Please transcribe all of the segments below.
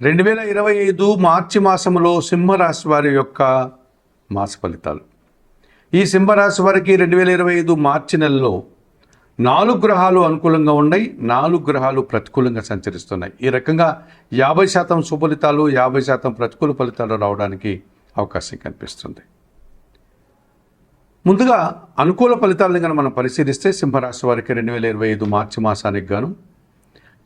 రెండు వేల ఇరవై ఐదు మార్చి మాసంలో సింహరాశి వారి యొక్క మాస ఫలితాలు. ఈ సింహరాశి వారికి రెండు వేల ఇరవై ఐదు మార్చి నెలలో నాలుగు గ్రహాలు అనుకూలంగా ఉన్నాయి నాలుగు గ్రహాలు ప్రతికూలంగా సంచరిస్తున్నాయి. ఈ రకంగా యాభై శాతం సుఫలితాలు యాభై శాతం ప్రతికూల ఫలితాలు రావడానికి అవకాశం కనిపిస్తుంది. ముందుగా అనుకూల ఫలితాలను కనుక మనం పరిశీలిస్తే సింహరాశి వారికి రెండు వేల ఇరవై ఐదు మార్చి మాసానికి గాను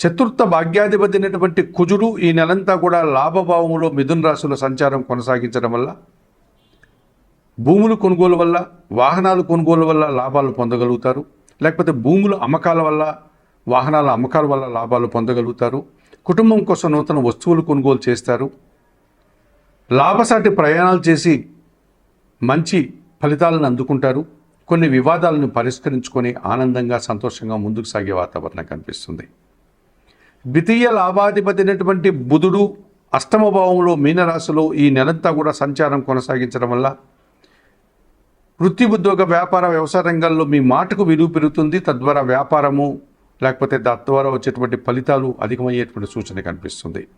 చతుర్థ భాగ్యాధిపతి అయినటువంటి కుజుడు ఈ నెలంతా కూడా లాభభావంలో మిథున రాశుల సంచారం కొనసాగించడం వల్ల భూములు కొనుగోలు వల్ల వాహనాలు కొనుగోలు వల్ల లాభాలు పొందగలుగుతారు. లేకపోతే భూముల అమ్మకాల వల్ల వాహనాల అమ్మకాల వల్ల లాభాలు పొందగలుగుతారు. కుటుంబం కోసం నూతన వస్తువులు కొనుగోలు చేస్తారు. లాభసాటి ప్రయాణాలు చేసి మంచి ఫలితాలను అందుకుంటారు. కొన్ని వివాదాలను పరిష్కరించుకొని ఆనందంగా సంతోషంగా ముందుకు సాగే వాతావరణం కనిపిస్తుంది. ద్వితీయ లాభాధిపతి అయినటువంటి బుధుడు అష్టమ భావంలో మీనరాశిలో ఈ నెలంతా కూడా సంచారం కొనసాగించడం వల్ల వృత్తి ఉద్యోగ వ్యాపార వ్యవసాయ రంగాల్లో మీ మాటకు విలువ పెరుగుతుంది. తద్వారా వ్యాపారము లేకపోతే తద్వారా వచ్చేటువంటి ఫలితాలు అధికమయ్యేటువంటి సూచన కనిపిస్తుంది.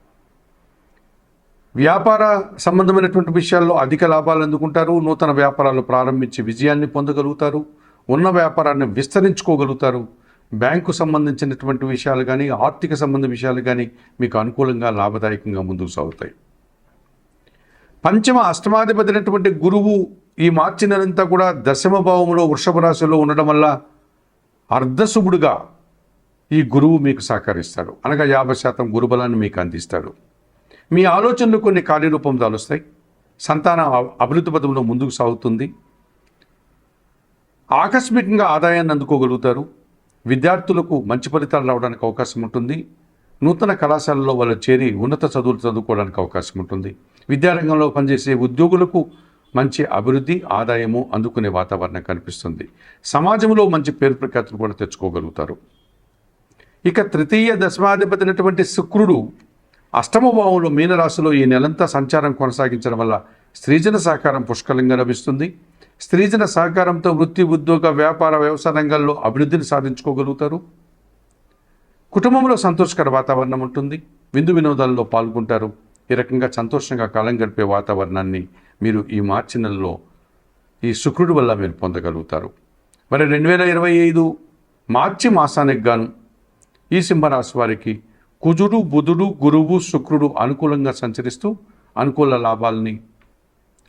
వ్యాపార సంబంధమైనటువంటి విషయాల్లో అధిక లాభాలు అందుకుంటారు. నూతన వ్యాపారాలు ప్రారంభించి విజయాన్ని పొందగలుగుతారు. ఉన్న వ్యాపారాన్ని విస్తరించుకోగలుగుతారు. బ్యాంకు సంబంధించినటువంటి విషయాలు కానీ ఆర్థిక సంబంధ విషయాలు కానీ మీకు అనుకూలంగా లాభదాయకంగా ముందుకు సాగుతాయి. పంచమ అష్టమాధిపతినటువంటి గురువు ఈ మార్చి నెలంతా కూడా దశమ భావంలో వృషభ రాశిలో ఉండడం వల్ల అర్ధశుభుడుగా ఈ గురువు మీకు సహకరిస్తాడు. అనగా యాభై శాతం గురుబలాన్ని మీకు అందిస్తాడు. మీ ఆలోచనలు కొన్ని కార్యరూపం దాలుస్తాయి. సంతాన అభివృద్ధి పదంలో ముందుకు సాగుతుంది. ఆకస్మికంగా ఆదాయాన్ని అందుకోగలుగుతారు. విద్యార్థులకు మంచి ఫలితాలు రావడానికి అవకాశం ఉంటుంది. నూతన కళాశాలలో వాళ్ళు చేరి ఉన్నత చదువులు చదువుకోవడానికి అవకాశం ఉంటుంది. విద్యారంగంలో పనిచేసే ఉద్యోగులకు మంచి అభివృద్ధి ఆదాయము అందుకునే వాతావరణం కనిపిస్తుంది. సమాజంలో మంచి పేరు ప్రఖ్యాతులు కూడా తెచ్చుకోగలుగుతారు. ఇక తృతీయ దశమాధిపతి అయినటువంటి శుక్రుడు అష్టమ భావంలో మీనరాశిలో ఈ నెలంతా సంచారం కొనసాగించడం వల్ల స్త్రీజన సహకారం పుష్కలంగా లభిస్తుంది. స్త్రీజన సహకారంతో వృత్తి ఉద్యోగ వ్యాపార వ్యవసాయ రంగాల్లో అభివృద్ధిని సాధించుకోగలుగుతారు. కుటుంబంలో సంతోషకర వాతావరణం ఉంటుంది. విందు వినోదాల్లో పాల్గొంటారు. ఈ రకంగా సంతోషంగా కాలం గడిపే వాతావరణాన్ని మీరు ఈ మార్చి నెలలో ఈ శుక్రుడి వల్ల మీరు పొందగలుగుతారు. మరి రెండు వేల ఇరవై ఐదు మార్చి మాసానికి గాను ఈ సింహరాశి వారికి కుజుడు బుధుడు గురువు శుక్రుడు అనుకూలంగా సంచరిస్తూ అనుకూల లాభాలని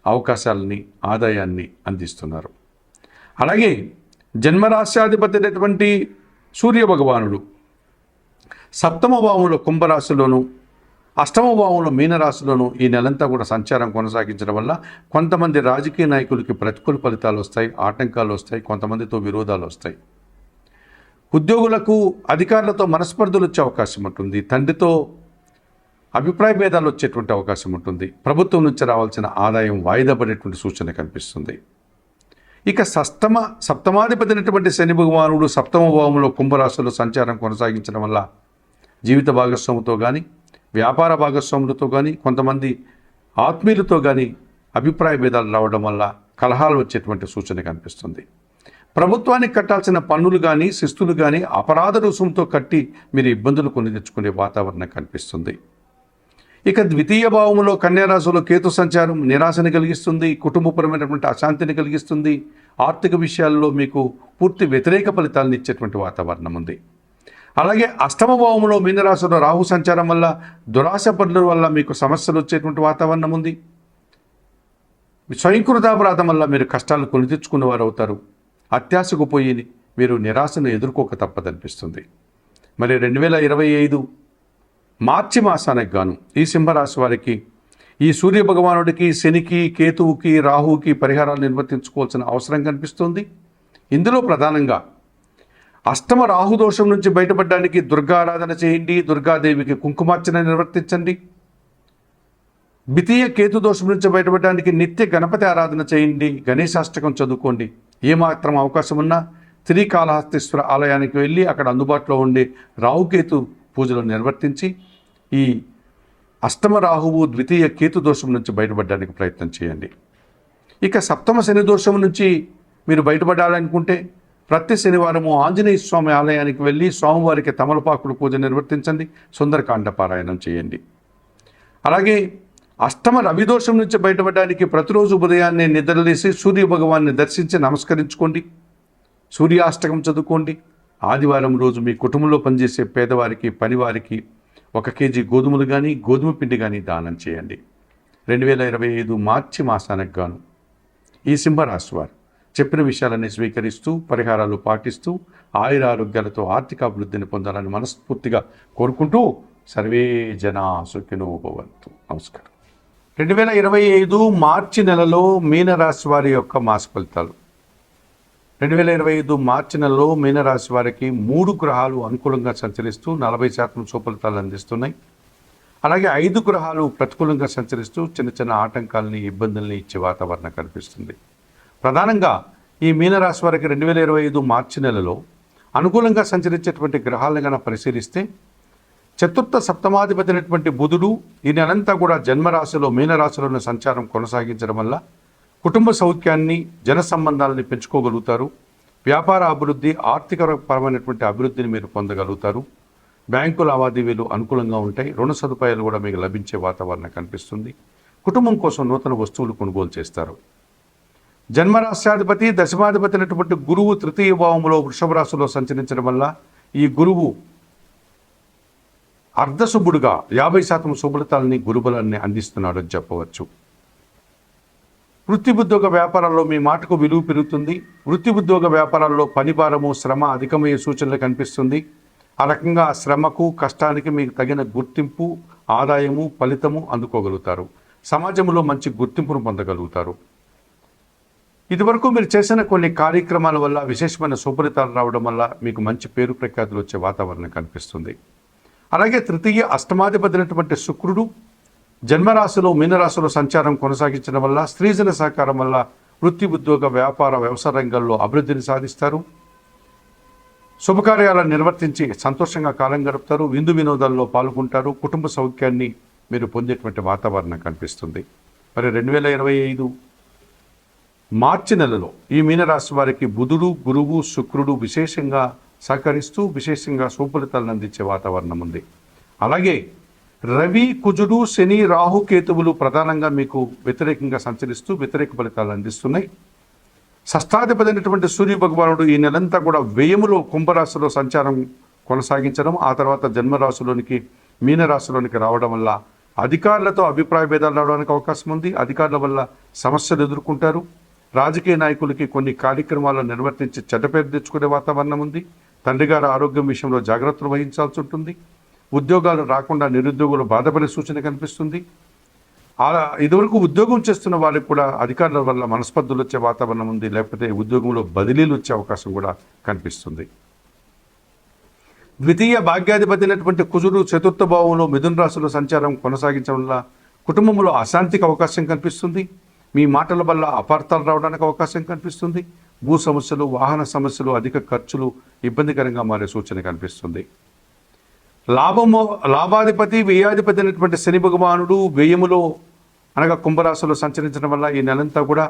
అవకాశాలని ఆదాయాన్ని అందిస్తున్నారు. అలాగే జన్మరాశ్యాధిపతి అయినటువంటి సూర్య భగవానుడు సప్తమ భావంలో కుంభరాశిలోను అష్టమ భావంలో మీనరాశిలోను ఈ నెలంతా కూడా సంచారం కొనసాగించడం వల్ల కొంతమంది రాజకీయ నాయకులకి ప్రతికూల ఫలితాలు వస్తాయి ఆటంకాలు వస్తాయి కొంతమందితో విరోధాలు వస్తాయి. ఉద్యోగులకు అధికారులతో మనస్పర్ధలు వచ్చే అవకాశం ఉంటుంది. తండ్రితో అభిప్రాయ భేదాలు వచ్చేటువంటి అవకాశం ఉంటుంది. ప్రభుత్వం నుంచి రావాల్సిన ఆదాయం వాయిదా పడేటువంటి సూచన కనిపిస్తుంది. ఇక సప్తమ సప్తమాధిపతి అయినటువంటి శని భగవానుడు సప్తమ భావంలో కుంభరాశిలో సంచారం కొనసాగించడం వల్ల జీవిత భాగస్వాముతో కానీ వ్యాపార భాగస్వాములతో కానీ కొంతమంది ఆత్మీయులతో కానీ అభిప్రాయ భేదాలు రావడం వల్ల కలహాలు వచ్చేటువంటి సూచన కనిపిస్తుంది. ప్రభుత్వానికి కట్టాల్సిన పన్నులు కానీ శిస్తులు కానీ అపరాధ రుసుముతో కట్టి మీరు ఇబ్బందులు కొని తెచ్చుకునే వాతావరణం కనిపిస్తుంది. ఇక ద్వితీయ భావంలో కన్యారాశిలో కేతు సంచారం నిరాశని కలిగిస్తుంది కుటుంబపరమైనటువంటి అశాంతిని కలిగిస్తుంది. ఆర్థిక విషయాల్లో మీకు పూర్తి వ్యతిరేక ఫలితాలను ఇచ్చేటువంటి వాతావరణం ఉంది. అలాగే అష్టమ భావంలో మీనరాశిలో రాహు సంచారం వల్ల దురాశ పనుల వల్ల మీకు సమస్యలు వచ్చేటువంటి వాతావరణం ఉంది. స్వయంకృతాపరాధం వల్ల మీరు కష్టాలు కొని తెచ్చుకున్నవారు అవుతారు. అత్యాశకు పోయి మీరు నిరాశను ఎదుర్కోక తప్పదనిపిస్తుంది. మరి రెండు వేల ఇరవై ఐదు మార్చి మాసానికి గాను ఈ సింహరాశి వారికి ఈ సూర్య భగవానుడికి శనికి కేతువుకి రాహువుకి పరిహారాలు నిర్వర్తించుకోవాల్సిన అవసరం కనిపిస్తుంది. ఇందులో ప్రధానంగా అష్టమ రాహు దోషం నుంచి బయటపడడానికి దుర్గా ఆరాధన చేయండి దుర్గాదేవికి కుంకుమార్చన నిర్వర్తించండి. ద్వితీయ కేతు దోషం నుంచి బయటపడడానికి నిత్య గణపతి ఆరాధన చేయండి గణేశాష్టకం చదువుకోండి. ఏమాత్రం అవకాశం ఉన్నా త్రికాళహస్తీశ్వర ఆలయానికి వెళ్ళి అక్కడ అందుబాటులో ఉండే రాహుకేతు పూజలు నిర్వర్తించి ఈ అష్టమ రాహువు ద్వితీయ కేతు దోషం నుంచి బయటపడడానికి ప్రయత్నం చేయండి. ఇక సప్తమ శని దోషం నుంచి మీరు బయటపడాలనుకుంటే ప్రతి శనివారము ఆంజనేయ స్వామి ఆలయానికి వెళ్ళి స్వామివారికి తమలపాకుడు పూజ నిర్వర్తించండి సుందరకాండ పారాయణం చేయండి. అలాగే అష్టమ రవిదోషం నుంచి బయటపడడానికి ప్రతిరోజు ఉదయాన్నే నిద్రలేసి సూర్య భగవాన్ని దర్శించి నమస్కరించుకోండి సూర్యాష్టకం చదువుకోండి. ఆదివారం రోజు మీ కుటుంబంలో పనిచేసే పేదవారికి పనివారికి ఒక కేజీ గోధుమలు కానీ గోధుమ పిండి కానీ దానం చేయండి. రెండు వేల ఇరవై ఐదు మార్చి మాసానికి గాను. ఈ సింహరాశి వారు చెప్పిన విషయాలన్నీ స్వీకరిస్తూ పరిహారాలు పాటిస్తూ ఆయుర ఆరోగ్యాలతో ఆర్థిక అభివృద్ధిని పొందాలని మనస్ఫూర్తిగా కోరుకుంటూ సర్వే జనా సుఖినోభవంతు నమస్కారం. రెండు వేల ఇరవై ఐదు మార్చి నెలలో మీనరాశి వారి యొక్క మాస ఫలితాలు. రెండు వేల ఇరవై ఐదు మార్చి నెలలో మీనరాశి వారికి మూడు గ్రహాలు అనుకూలంగా సంచరిస్తూ నలభై శాతం సుఫలితాలు అందిస్తున్నాయి. అలాగే ఐదు గ్రహాలు ప్రతికూలంగా సంచరిస్తూ చిన్న చిన్న ఆటంకాలని ఇబ్బందుల్ని ఇచ్చే వాతావరణం కనిపిస్తుంది. ప్రధానంగా ఈ మీనరాశి వారికి రెండు వేల ఇరవై ఐదు మార్చి నెలలో అనుకూలంగా సంచరించేటువంటి గ్రహాలను కనుక పరిశీలిస్తే చతుర్థ సప్తమాధిపతి అయినటువంటి బుధుడు ఈ నెలంతా కూడా జన్మరాశిలో మీనరాశిలోని సంచారం కొనసాగించడం వల్ల కుటుంబ సౌఖ్యాన్ని జన సంబంధాలని పెంచుకోగలుగుతారు. వ్యాపార అభివృద్ధి ఆర్థిక పరమైనటువంటి అభివృద్ధిని మీరు పొందగలుగుతారు. బ్యాంకు లావాదేవీలు అనుకూలంగా ఉంటాయి. రుణ సదుపాయాలు కూడా మీకు లభించే వాతావరణం కనిపిస్తుంది. కుటుంబం కోసం నూతన వస్తువులు కొనుగోలు చేస్తారు. జన్మరాశ్యాధిపతి దశమాధిపతి అయినటువంటి గురువు తృతీయ భావంలో వృషభ రాశిలో సంచరించడం వల్ల ఈ గురువు అర్ధశుభుడుగా యాభై శాతం శుభలతాలని గురుబలాన్ని అందిస్తున్నాడు అని చెప్పవచ్చు. వృత్తి ఉద్యోగ వ్యాపారాల్లో మీ మాటకు విలువ పెరుగుతుంది. వృత్తి ఉద్యోగ వ్యాపారాల్లో పనిభారము శ్రమ అధికమయ్యే సూచనలు కనిపిస్తుంది. ఆ రకంగా శ్రమకు కష్టానికి మీకు తగిన గుర్తింపు ఆదాయము ఫలితము అందుకోగలుగుతారు. సమాజంలో మంచి గుర్తింపును పొందగలుగుతారు. ఇదివరకు మీరు చేసిన కొన్ని కార్యక్రమాల వల్ల విశేషమైన సుఫలితాలు రావడం వల్ల మీకు మంచి పేరు ప్రఖ్యాతులు వచ్చే వాతావరణం కనిపిస్తుంది. అలాగే తృతీయ అష్టమాధిపతినటువంటి శుక్రుడు జన్మరాశిలో మీనరాశిలో సంచారం కొనసాగించడం వల్ల స్త్రీజన సహకారం వల్ల వృత్తి ఉద్యోగ వ్యాపార వ్యవసాయ రంగంలో అభివృద్ధిని సాధిస్తారు. శుభకార్యాలను నిర్వర్తించి సంతోషంగా కాలం గడుపుతారు. విందు వినోదాల్లో పాల్గొంటారు. కుటుంబ సౌఖ్యాన్ని మీరు పొందేటువంటి వాతావరణం కనిపిస్తుంది. మరి రెండు వేల ఇరవై ఐదు మార్చి నెలలో ఈ మీనరాశి వారికి బుధుడు గురువు శుక్రుడు విశేషంగా సహకరిస్తూ విశేషంగా సుఫలితాలను అందించే వాతావరణం ఉంది. అలాగే రవి కుజుడు శని రాహు కేతువులు ప్రధానంగా మీకు వ్యతిరేకంగా సంచరిస్తూ వ్యతిరేక ఫలితాలు అందిస్తున్నాయి. షష్టాధిపతి సూర్య భగవానుడు ఈ నెలంతా కూడా వ్యయములో కుంభరాశిలో సంచారం కొనసాగించడం ఆ తర్వాత జన్మరాశిలోనికి మీనరాశిలోనికి రావడం వల్ల అధికారులతో అభిప్రాయ భేదాలు రావడానికి అవకాశం ఉంది. అధికారుల వల్ల సమస్యలు ఎదుర్కొంటారు. రాజకీయ నాయకులకి కొన్ని కార్యక్రమాలను నిర్వర్తించి చెడ్డ పేరు తెచ్చుకునే వాతావరణం ఉంది. తండ్రి గారి ఆరోగ్యం విషయంలో జాగ్రత్తలు వహించాల్సి ఉంటుంది. ఉద్యోగాలు రాకుండా నిరుద్యోగులు బాధపడే సూచన కనిపిస్తుంది. ఇదివరకు ఉద్యోగం చేస్తున్న వాళ్ళకి కూడా అధికారుల వల్ల మనస్పర్ధలు వచ్చే వాతావరణం ఉంది. లేకపోతే ఉద్యోగంలో బదిలీలు వచ్చే అవకాశం కూడా కనిపిస్తుంది. ద్వితీయ భాగ్యాధిపతి అయినటువంటి కుజుడు చతుర్థ భావంలో మిథున రాశిలో సంచారం కొనసాగించడం వల్ల కుటుంబంలో అశాంతికి అవకాశం కనిపిస్తుంది. మీ మాటల వల్ల అపార్థాలు రావడానికి అవకాశం కనిపిస్తుంది. భూ సమస్యలు వాహన సమస్యలు అధిక ఖర్చులు ఇబ్బందికరంగా మారే సూచన కనిపిస్తుంది. లాభము లాభాధిపతి వ్యయాధిపతి అయినటువంటి శని భగవానుడు వ్యయములో అనగా కుంభరాశిలో సంచరించడం వల్ల ఈ నెలంతా కూడా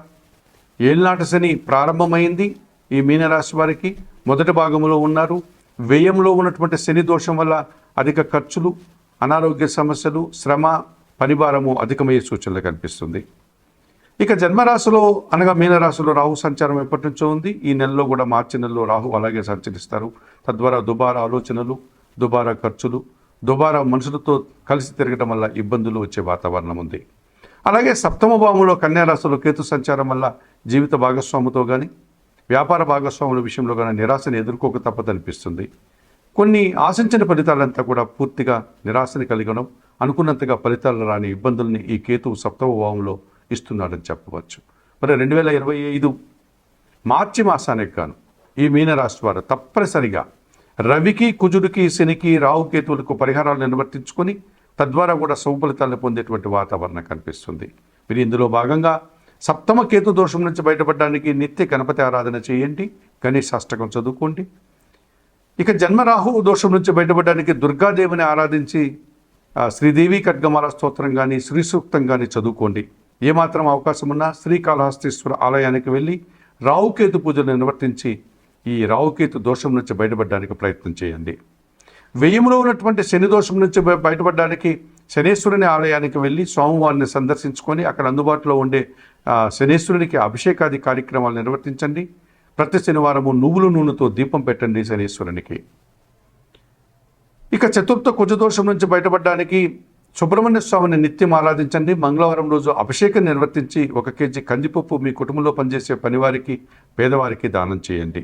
ఏళ్ళనాటి శని ప్రారంభమైంది. ఈ మీనరాశి వారికి మొదటి భాగంలో ఉన్నారు. వ్యయంలో ఉన్నటువంటి శని దోషం వల్ల అధిక ఖర్చులు అనారోగ్య సమస్యలు శ్రమ పనిభారము అధికమయ్యే సూచనలు కనిపిస్తుంది. ఇక జన్మరాశిలో అనగా మీనరాశిలో రాహు సంచారం ఎప్పటి నుంచో ఉంది. ఈ నెలలో కూడా మార్చి నెలలో రాహు అలాగే సంచరిస్తారు. తద్వారా దుబారా ఆలోచనలు దుబారా ఖర్చులు దుబారా మనుషులతో కలిసి తిరగడం వల్ల ఇబ్బందులు వచ్చే వాతావరణం ఉంది. అలాగే సప్తమ భావంలో కన్యారాశిలో కేతు సంచారం వల్ల జీవిత భాగస్వాముతో కానీ వ్యాపార భాగస్వాముల విషయంలో కానీ నిరాశను ఎదుర్కోక తప్పదనిపిస్తుంది కొన్ని ఆశించిన ఫలితాలంతా కూడా పూర్తిగా నిరాశని కలిగడం అనుకున్నంతగా ఫలితాలు రాని ఇబ్బందుల్ని ఈ కేతువు సప్తమ భావంలో ఇస్తున్నాడని చెప్పవచ్చు. మరి రెండు వేల ఇరవై ఐదు మార్చి మాసానికి గాను ఈ మీనరాశి వారు తప్పనిసరిగా రవికి కుజుడికి శనికి రాహుకేతువులకు పరిహారాలు నిర్వర్తించుకొని తద్వారా కూడా సౌఫలితాలను పొందేటువంటి వాతావరణం కనిపిస్తుంది. మీరు ఇందులో భాగంగా సప్తమ కేతు దోషం నుంచి బయటపడడానికి నిత్య గణపతి ఆరాధన చేయండి గణేష్ అష్టకం చదువుకోండి. ఇక జన్మరాహు దోషం నుంచి బయటపడడానికి దుర్గాదేవిని ఆరాధించి శ్రీదేవి ఖడ్గమాల స్తోత్రం కానీ శ్రీ సూక్తం కానీ చదువుకోండి. ఏమాత్రం అవకాశం ఉన్నా శ్రీకాళహస్తీశ్వర ఆలయానికి వెళ్ళి రావుకేతు పూజలు నిర్వర్తించి ఈ రావుకేతు దోషం నుంచి బయటపడడానికి ప్రయత్నం చేయండి. వ్యయంలో ఉన్నటువంటి శని దోషం నుంచి బయటపడడానికి శనేశ్వరుని ఆలయానికి వెళ్ళి స్వామివారిని సందర్శించుకొని అక్కడ అందుబాటులో ఉండే శనేశ్వరునికి అభిషేకాది కార్యక్రమాలు నిర్వర్తించండి. ప్రతి శనివారము నువ్వుల నూనెతో దీపం పెట్టండి శనేశ్వరునికి. ఇక చతుర్థ కుజదోషం నుంచి బయటపడడానికి సుబ్రహ్మణ్య స్వామిని నిత్యం ఆరాధించండి. మంగళవారం రోజు అభిషేకం నిర్వర్తించి ఒక కేజీ కందిపప్పు మీ కుటుంబంలో పనిచేసే పనివారికి పేదవారికి దానం చేయండి.